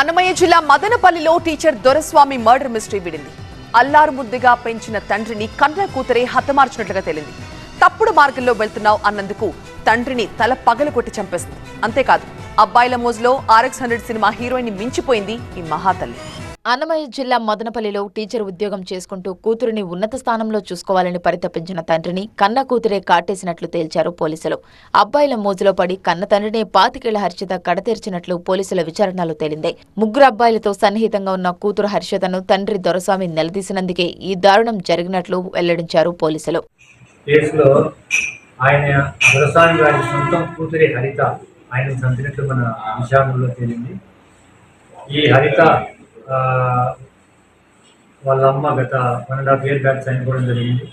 అన్నమయ్య జిల్లా మదనపల్లిలో teacher Doraswamy murder mystery విడింది. అల్లారు ముద్దుగా పెంచిన తండ్రిని కన్న కూతురే హతమార్చినట్లుగా తేలింది. తప్పుడు మార్గంలో వెళ్తున్నావు అన్నందుకు తండ్రిని తల పగలు కొట్టి చంపేస్తుంది అంతేకాదు అబ్బాయిల మోజులో ఆర్ఎక్స్ హండ్రెడ్ సినిమా హీరోయిన్ మించిపోయింది ఈ మహాతల్లి. అన్నమయ్య జిల్లా మదనపల్లిలో టీచర్ ఉద్యోగం చేసుకుంటూ కూతురిని ఉన్నత స్థానంలో చూసుకోవాలని పరితపించిన తండ్రిని కన్న కూతురే కాటేసినట్లు తేల్చారు పోలీసులు. అబ్బాయిల మోజులో పడి కన్న తండ్రిని పాతికేళ్ళ హర్షిత కడతీర్చినట్లు పోలీసుల విచారణలో తేలింది. ముగ్గురు అబ్బాయిలతో సన్నిహితంగా ఉన్న కూతురు హర్షితను తండ్రి దొరస్వామి నిలదీసినందుకే ఈ దారుణం జరిగినట్లు వెల్లడించారు పోలీసులు. కేసులో ఆయన గారి సొంతం కూతురి హరిత ఆయన చంపినట్లు మన తేలింది. ఈ హరిత వాళ్ళ అమ్మ గత one and half year back చనిపోవడం జరిగింది.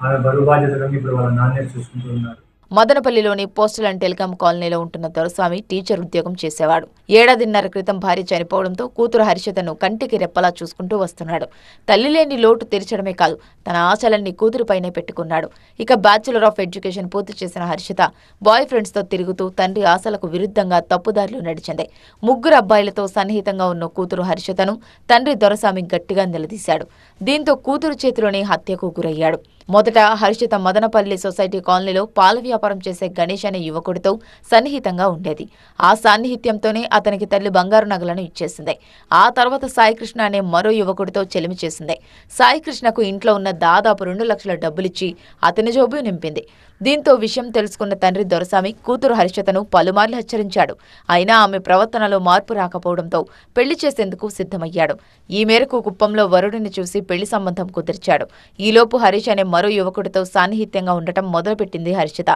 ఆమె బరువు బాధ్యతలను ఇప్పుడు వాళ్ళ నాన్నే చూసుకుంటూ ఉన్నారు. మదనపల్లిలోని పోస్టల్ అండ్ టెలికాం కాలనీలో ఉంటున్న దొరస్వామి టీచర్ ఉద్యోగం చేసేవాడు. ఏడాదిన్నర క్రితం భార్య చనిపోవడంతో కూతురు హరిషతను కంటికి రెప్పలా చూసుకుంటూ వస్తున్నాడు. తల్లి లేని లోటు తెరిచడమే కాదు తన ఆశలన్నీ కూతురుపైనే పెట్టుకున్నాడు. ఇక బ్యాచులర్ ఆఫ్ ఎడ్యుకేషన్ పూర్తి చేసిన హర్షిత బాయ్ ఫ్రెండ్స్తో తిరుగుతూ తండ్రి ఆశలకు విరుద్ధంగా తప్పుదారిలో నడిచింది. ముగ్గురు అబ్బాయిలతో సన్నిహితంగా ఉన్న కూతురు హర్షితను తండ్రి దొరస్వామి గట్టిగా నిలదీశాడు. దీంతో కూతురు చేతిలోనే హత్యకు గురయ్యాడు. మొదట హర్షిత మదనపల్లి సొసైటీ కాలనీలో పాల వ్యాపారం చేసే గణేష్ అనే యువకుడితో సన్నిహితంగా ఉండేది. ఆ సాన్నిహిత్యంతోనే అతనికి తల్లి బంగారు నగలను ఇచ్చేసింది. ఆ తర్వాత సాయికృష్ణ అనే మరో యువకుడితో చెలిమి చేసింది. సాయికృష్ణకు ఇంట్లో ఉన్న దాదాపు రెండు లక్షల డబ్బులిచ్చి అతని జోబు నింపింది. దీంతో విషయం తెలుసుకున్న తండ్రి దొరసామి కూతురు హర్షితను పలుమార్లు హెచ్చరించాడు. అయినా ఆమె ప్రవర్తనలో మార్పు రాకపోవడంతో పెళ్ళి చేసేందుకు సిద్ధమయ్యాడు. ఈ మేరకు కుప్పంలో వరుడిని చూసి పెళ్ళి సంబంధం కుదిర్చాడు. ఈలోపు హరీష్ అనే మరో యువకుడితో సాన్నిహిత్యంగా ఉండటం మొదలుపెట్టింది హర్షిత.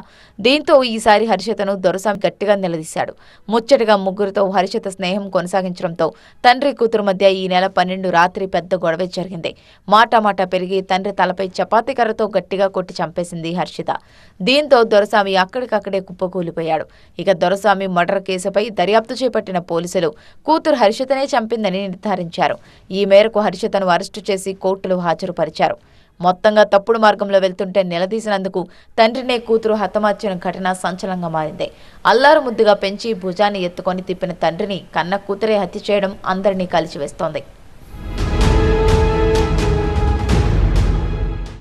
దీంతో ఈసారి హర్షితను దొరసామి గట్టిగా నిలదీశాడు. ముచ్చటగా ముగ్గురితో హర్షిత స్నేహం కొనసాగించడంతో తండ్రి కూతురు మధ్య ఈ నెల పన్నెండు రాత్రి పెద్ద గొడవ జరిగింది. మాటామాట పెరిగి తండ్రి తలపై చపాతీ కర్రతో గట్టిగా కొట్టి చంపేసింది హర్షిత. దీంతో దొరస్వామి అక్కడికక్కడే కుప్పకూలిపోయాడు. ఇక దొరస్వామి మర్డర్ కేసుపై దర్యాప్తు చేపట్టిన పోలీసులు కూతురు హర్షితనే చంపిందని నిర్ధారించారు. ఈ మేరకు హర్షితను అరెస్టు చేసి కోర్టులో హాజరుపరిచారు. మొత్తంగా తప్పుడు మార్గంలో వెళ్తుంటే నిలదీసినందుకు తండ్రినే కూతురు హతమార్చిన ఘటన సంచలనంగా మారింది. అల్లారు ముద్దుగా పెంచి భుజాన్ని ఎత్తుకొని తిప్పిన తండ్రిని కన్న కూతురే హత్య చేయడం అందరినీ కలిసివేస్తోంది.